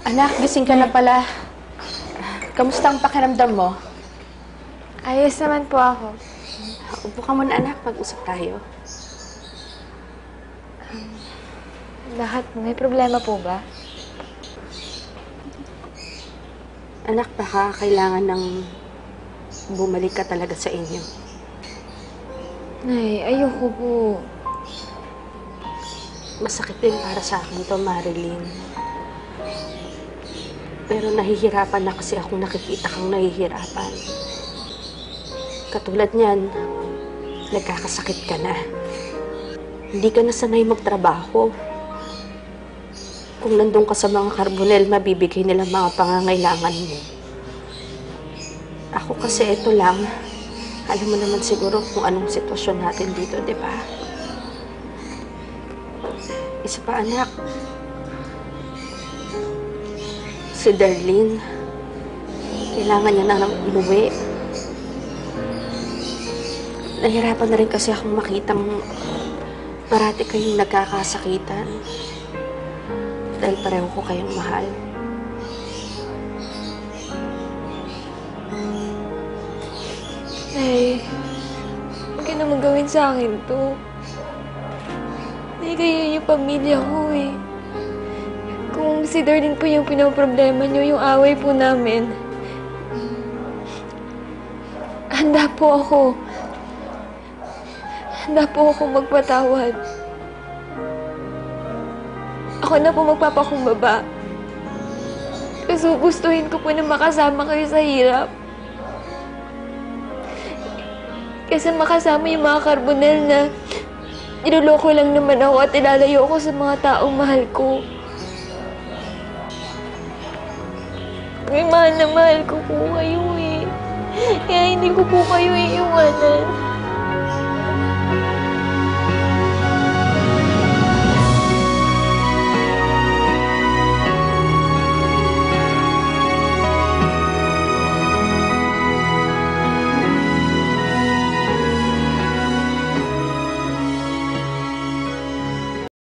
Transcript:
Anak, gising ka na pala. Kamusta ang pakiramdam mo? Ayos naman po ako. Upo ka muna, anak. Pag-usap tayo. Bakit? May problema po ba? Anak, baka kailangan ng bumalik ka talaga sa inyo. Nay, ayoko po. Masakit din para sa akin to, Marilyn. Pero nahihirapan na kasi akong nakikita kang nahihirapan. Katulad niyan, nagkakasakit ka na. Hindi ka na sanay magtrabaho. Kung nandun ka sa mga karbonel, mabibigay nila mga pangangailangan mo. Ako kasi ito lang. Alam mo naman siguro kung anong sitwasyon natin dito, di ba? Isa pa, anak. Si Darlene. Kailangan niya na umuwi. Nahirapan na rin kasi akong makitang parati kayong nagkakasakitan. Dahil pareho ko kayong mahal. Nay, huwag naman gawin sa akin to. Nay, kayo yung pamilya ko eh. Kung si po yung pinaproblema niyo, yung away po namin, handa po ako. Handa po ako magpatawad. Ako na po magpapakumbaba. Kasi gustuhin ko po na makasama kayo sa hirap. Kasi makasama yung mga karbonel na niloloko lang naman ako at ilalayo ako sa mga taong mahal ko. May mahal na mahal ko po kayo eh. Kaya hindi ko po kayo iiwanan.